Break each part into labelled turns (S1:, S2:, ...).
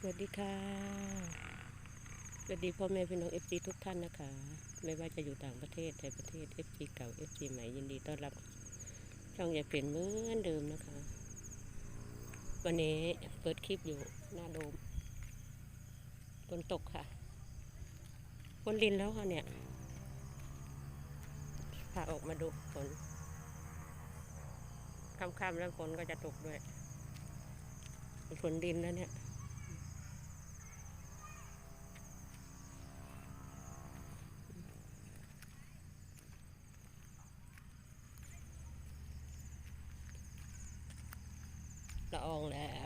S1: สวัสดีค่ะ สวัสดีพ่อแม่พี่น้องเอฟซีทุกท่านนะคะ ไม่ว่าจะอยู่ต่างประเทศในประเทศเอฟซีเก่าเอฟซีใหม่ยินดีต้อนรับ ช่องอย่าเปลี่ยนเหมือนเดิมนะคะ วันนี้เปิดคลิปอยู่หน้าโดมฝนตกค่ะฝนลินแล้วค่ะเนี่ยพาออกมาดูฝนค่ำๆแล้วฝนก็จะตกด้วยฝนดินแล้วเนี่ย ละอองแล้ว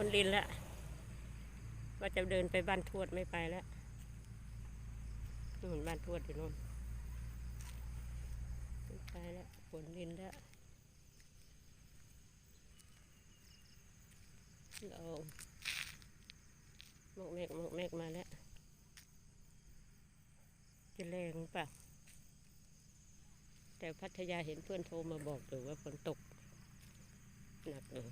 S1: คนลินแล้วว่าจะเดินไปบ้านทวดไม่ไปแล้วนู่นบ้านทวดอยู่นู่นไม่ไปแล้วฝนลินแล้วเราหมกเมกหมกเมกมาแล้วจะแรงป่ะแต่พัทยาเห็นเพื่อนโทรมาบอกอยู่ว่าฝนตกหนักเลย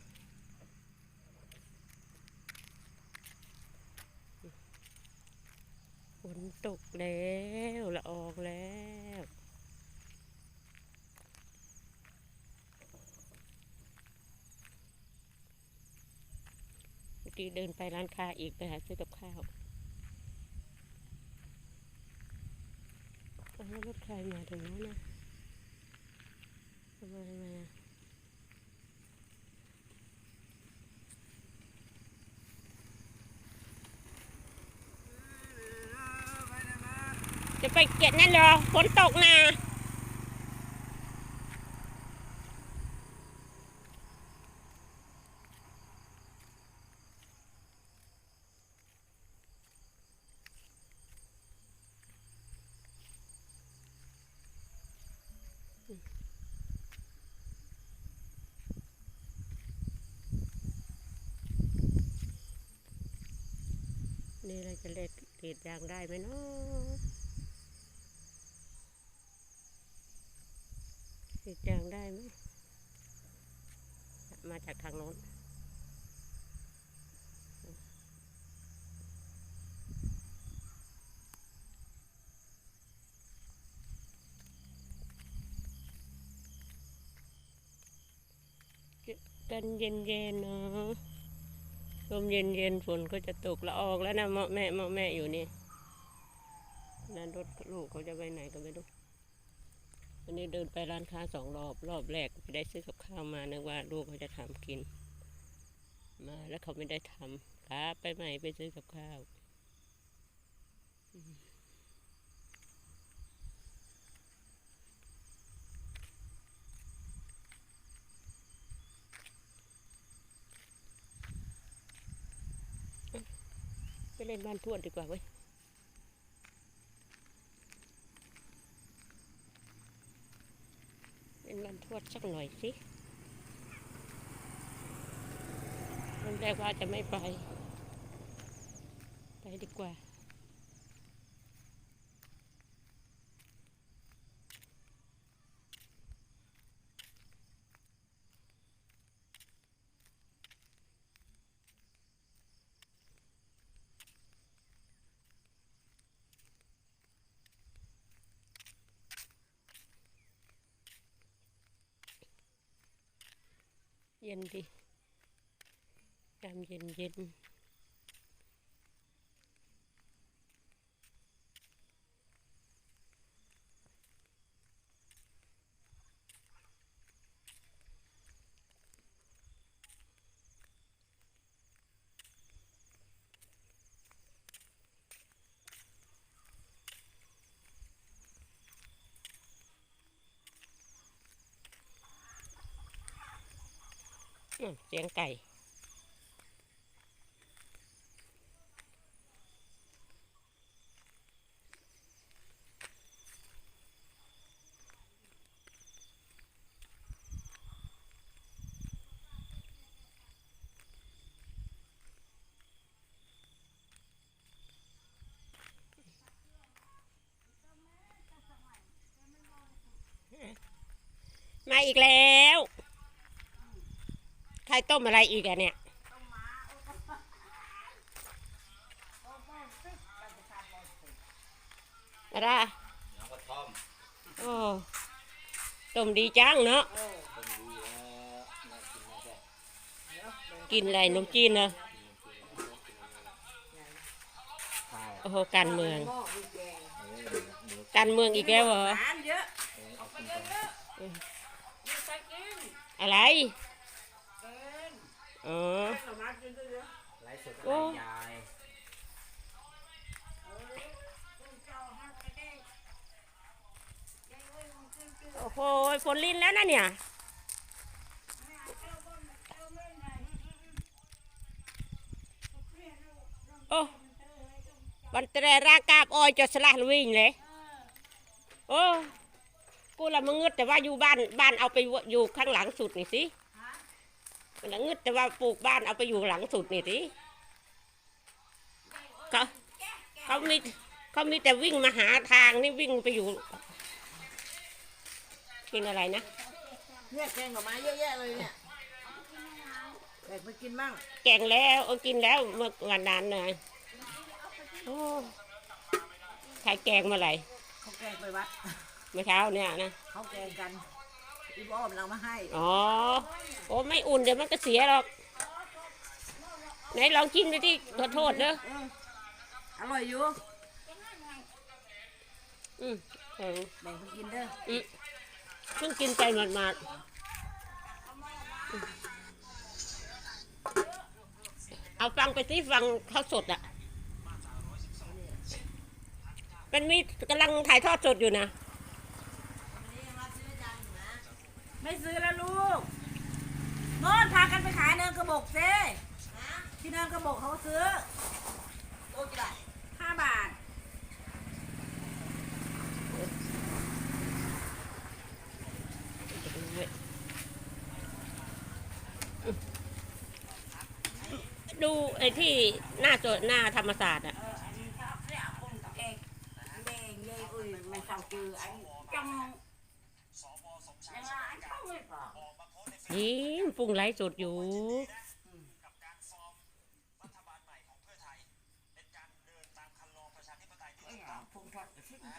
S1: ฝนตกแล้วละออกแล้วเมื่อกี้เดินไปร้านค้าอีกไปหาซื้อกับข้าวแล้วรถใครมาถึงแล้วนะทำไมมาจะ ไปเก็บนั่นเหรอฝนตกนะนี่เราจะเล็ดกรีดยางได้ไหมเนาะ กรีดยางได้ไหมมาจากทางโน้นกันเย็นๆเนาะลมเย็นๆฝนก็จะตกละออกแล้วนะเมาะแม่เมาะแม่อยู่นี่นั่นรถลูกเขาจะไปไหนก็ไม่รู้ วันนี้เดินไปร้านค้าสองรอบ รอบแรกไปได้ซื้อกับข้าวมานึกว่าลูกเขาจะทำกิน มาแล้วเขาไม่ได้ทำครับไปใหม่ไปซื้อกับข้าวไปเล่นบ้านทวดดีกว่าเว้ย เป็นบ้านท วดสักหน่อยสิมันแรกว่าจะไม่ไป ไปดีกว่า เย็นดียามเย็นเย็น เสียงไก่ มาอีกแล้ว รต้มอะไรอีกอะเนี่ยอะไร
S2: น้ำกระท่อม
S1: โอ้ต้มดีจังเนาะ
S2: กิน
S1: อะไรนมจีนเนาะโอ้โหการเมือง การเมืองอีกแล้วเหรอ
S3: อะ
S1: ไร อ๋อ
S3: หน่อไม้กินเยอะ
S2: ไลฟ์สด
S1: โอ้
S2: อะไรยาย
S1: โอ้โหฝนลินแล้วนะเนี่ยโอ้บันเตรรากาบออยจะสละวิ่งเลยโอ้กูละมึงงึดแต่ว่าอยู่บ้านบ้านเอาไปอยู่ข้างหลังสุดนี่สิ มันละงึดแต่ว่าปลูกบ้านเอาไปอยู่หลังสุดนี่สิเขาเขามีเขามีแต่วิ่งมาหาทางนี่วิ่งไปอยู่ กินอะไรนะ
S3: ๆเนี่ยแกงหน่อไม้เยอะแยะเลยเนี่ยแบ่งไปกินบ้าง
S1: แกงแล้วเออกินแล้วเมื่อวันนั้นเลยโอ้ใครแกงเมื่อไหร่
S3: เขาแกงไปวัด
S1: เมื่อเช้าเนี่ยนะ
S3: เขาแกงกัน อีบอ้อมเรามาให้
S1: อ๋อ โอ้ไม่อุ่นเดี๋ยวมันก็เสียหรอก ไหนลองกินดูที่ขอโทษเด้อ
S3: เอออร่อยอยู่
S1: อืมเออ
S3: แบ่งไปกินเด้อ
S1: อืมเพิ่งกินไปหมาดๆอืมเอาฟังไปสิฟังข้าวสดอะเป็นมีกำลังถ่ายทอดสดอยู่นะ
S3: ไม่ซื้อแล้วลูกโน่นพากันไปขายเนินกระบอกเซ่ที่เนินกระบอกเขาซื้อโอ้กี่บาทห้าบาท
S1: ดูไอ้ที่หน้าโจหน้าธรรมศาสตร์อะ
S3: เยิ
S1: งปรุงไลฟ์สดอยู่
S3: เอ้ยอะคงทอดกระชิบนะ